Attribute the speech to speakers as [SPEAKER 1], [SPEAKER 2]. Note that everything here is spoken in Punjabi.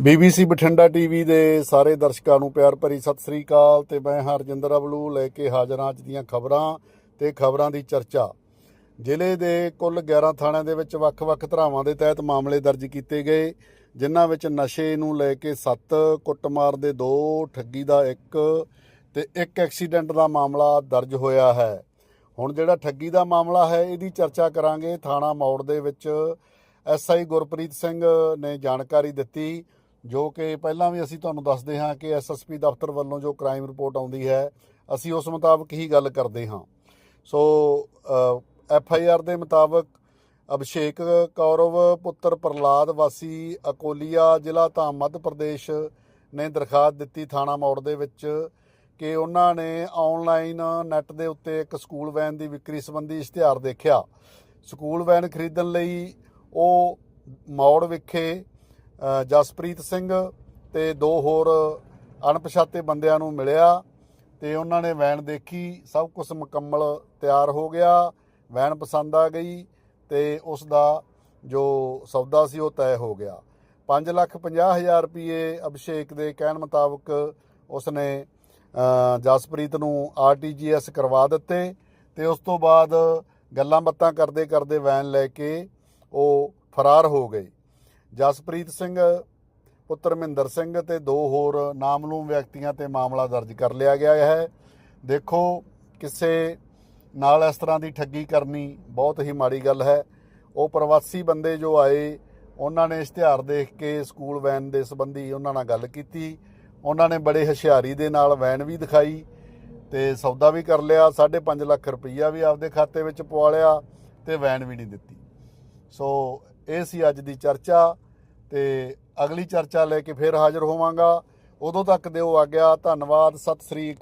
[SPEAKER 1] BBC ਬਠਿੰਡਾ ਟੀਵੀ ਦੇ ਸਾਰੇ ਦਰਸ਼ਕਾਂ ਨੂੰ ਪਿਆਰ ਭਰੀ ਸਤਿ ਸ੍ਰੀ ਅਕਾਲ ਤੇ ਮੈਂ ਹਰਜਿੰਦਰ ਅਬਲੂ ਲੈ ਕੇ ਹਾਜ਼ਰ ਹਾਂ ਅੱਜ ਦੀਆਂ ਖਬਰਾਂ ਤੇ ਖਬਰਾਂ ਦੀ ਚਰਚਾ। ਜ਼ਿਲ੍ਹੇ ਦੇ ਕੁੱਲ 11 ਥਾਣਿਆਂ ਦੇ ਵਿੱਚ ਵੱਖ-ਵੱਖ ਧਰਾਵਾਂ ਦੇ ਤਹਿਤ ਮਾਮਲੇ ਦਰਜ ਕੀਤੇ ਗਏ, ਜਿਨ੍ਹਾਂ ਵਿੱਚ ਨਸ਼ੇ ਨੂੰ ਲੈ ਕੇ 7 ਕੁੱਟਮਾਰ ਦੇ 2 ਠੱਗੀ ਦਾ 1 ਤੇ ਇੱਕ ਐਕਸੀਡੈਂਟ ਦਾ ਮਾਮਲਾ ਦਰਜ ਹੋਇਆ ਹੈ। ਹੁਣ ਜਿਹੜਾ ਠੱਗੀ ਦਾ ਮਾਮਲਾ ਹੈ, ਇਹਦੀ ਚਰਚਾ ਕਰਾਂਗੇ। ਥਾਣਾ ਮੌੜ ਦੇ ਵਿੱਚ ਐਸਆਈ ਗੁਰਪ੍ਰੀਤ ਸਿੰਘ ਨੇ ਜਾਣਕਾਰੀ ਦਿੱਤੀ। ਜੋ ਕਿ ਪਹਿਲਾਂ ਵੀ ਅਸੀਂ ਤੁਹਾਨੂੰ ਦੱਸਦੇ ਹਾਂ ਕਿ ਐਸਐਸਪੀ ਦਫ਼ਤਰ ਵੱਲੋਂ ਜੋ ਕ੍ਰਾਈਮ ਰਿਪੋਰਟ ਆਉਂਦੀ ਹੈ, ਅਸੀਂ ਉਸ ਮੁਤਾਬਕ ਹੀ ਗੱਲ ਕਰਦੇ ਹਾਂ। ਸੋ ਐਫਆਈਆਰ ਦੇ ਮੁਤਾਬਕ ਅਭਿਸ਼ੇਕ ਕੌਰਵ, ਪੁੱਤਰ ਪ੍ਰਲਾਦ ਵਾਸੀ ਅਕੋਲੀਆ, ਜ਼ਿਲ੍ਹਾ ਤਾਂ ਮੱਧ ਪ੍ਰਦੇਸ਼ ਨੇ ਦਰਖਾਸਤ ਦਿੱਤੀ ਥਾਣਾ ਮੌੜ ਦੇ ਵਿੱਚ ਕਿ ਉਹਨਾਂ ਨੇ ਆਨਲਾਈਨ ਨੈਟ ਦੇ ਉੱਤੇ ਇੱਕ ਸਕੂਲ ਵੈਨ ਦੀ ਵਿਕਰੀ ਸੰਬੰਧੀ ਇਸ਼ਤਿਹਾਰ ਦੇਖਿਆ। ਸਕੂਲ ਵੈਨ ਖਰੀਦਣ ਲਈ ਉਹ ਮੌੜ ਵਿਖੇ ਜਸਪ੍ਰੀਤ ਸਿੰਘ ਤੇ ਦੋ ਹੋਰ ਅਣਪਛਾਤੇ ਬੰਦਿਆਂ ਨੂੰ ਮਿਲਿਆ ਤੇ ਉਹਨਾਂ ਨੇ ਵੈਨ ਦੇਖੀ ਸਭ ਕੁਝ ਮੁਕੰਮਲ ਤਿਆਰ ਹੋ ਗਿਆ ਵੈਨ ਪਸੰਦ ਆ ਗਈ ਤੇ ਉਸ ਦਾ ਜੋ ਸੌਦਾ ਸੀ ਉਹ ਤੈਅ ਹੋ ਗਿਆ। 5 ਲੱਖ 50 ਹਜ਼ਾਰ ਰੁਪਏ ਅਭਿਸ਼ੇਕ ਦੇ ਕਹਿਣ ਮੁਤਾਬਕ ਉਸਨੇ ਅ, ਜਸਪ੍ਰੀਤ ਨੂੰ ਆਰਟੀਜੀਐਸ ਕਰਵਾ ਦਿੱਤੇ ਤੇ ਉਸ ਤੋਂ ਬਾਅਦ ਗੱਲਾਂ ਬਾਤਾਂ ਕਰਦੇ ਕਰਦੇ ਵੈਨ ਲੈ ਕੇ ਉਹ ਫਰਾਰ ਹੋ ਗਏ। ਜਸਪ੍ਰੀਤ ਸਿੰਘ, ਪੁੱਤਰ ਮਹਿੰਦਰ ਸਿੰਘ ਤੇ ਦੋ ਹੋਰ ਨਾਮਲੂਮ ਵਿਅਕਤੀਆਂ ਤੇ ਮਾਮਲਾ ਦਰਜ ਕਰ ਲਿਆ ਗਿਆ ਹੈ। ਦੇਖੋ, ਕਿਸੇ ਨਾਲ ਇਸ ਤਰ੍ਹਾਂ ਦੀ ਠੱਗੀ ਕਰਨੀ ਬਹੁਤ ਹੀ ਮਾੜੀ ਗੱਲ ਹੈ। ਉਹ ਪ੍ਰਵਾਸੀ ਬੰਦੇ ਜੋ ਆਏ, ਉਹਨਾਂ ਨੇ ਇਸ਼ਤਿਹਾਰ ਦੇਖ ਕੇ ਸਕੂਲ ਵੈਨ ਦੇ ਸੰਬੰਧੀ ਉਹਨਾਂ ਨਾਲ ਗੱਲ ਕੀਤੀ। ਉਹਨਾਂ ਨੇ ਬੜੇ ਹੁਸ਼ਿਆਰੀ ਦੇ ਨਾਲ ਵੈਨ ਵੀ ਦਿਖਾਈ ਤੇ ਸੌਦਾ ਵੀ ਕਰ ਲਿਆ। 5.5 ਲੱਖ ਰੁਪਈਆ ਵੀ ਆਪਦੇ ਖਾਤੇ ਵਿੱਚ ਪਵਾ ਲਿਆ ਤੇ ਵੈਨ ਵੀ ਨਹੀਂ ਦਿੱਤੀ। ਸੋ ਇਹ ਸੀ ਅੱਜ ਦੀ ਚਰਚਾ ਤੇ ਅਗਲੀ ਚਰਚਾ ਲੈ ਕੇ ਫਿਰ ਹਾਜ਼ਰ ਹੋਵਾਂਗਾ। ਉਦੋਂ ਤੱਕ ਦਿਓ ਆਗਿਆ, ਧੰਨਵਾਦ, ਸਤਿ ਸ੍ਰੀ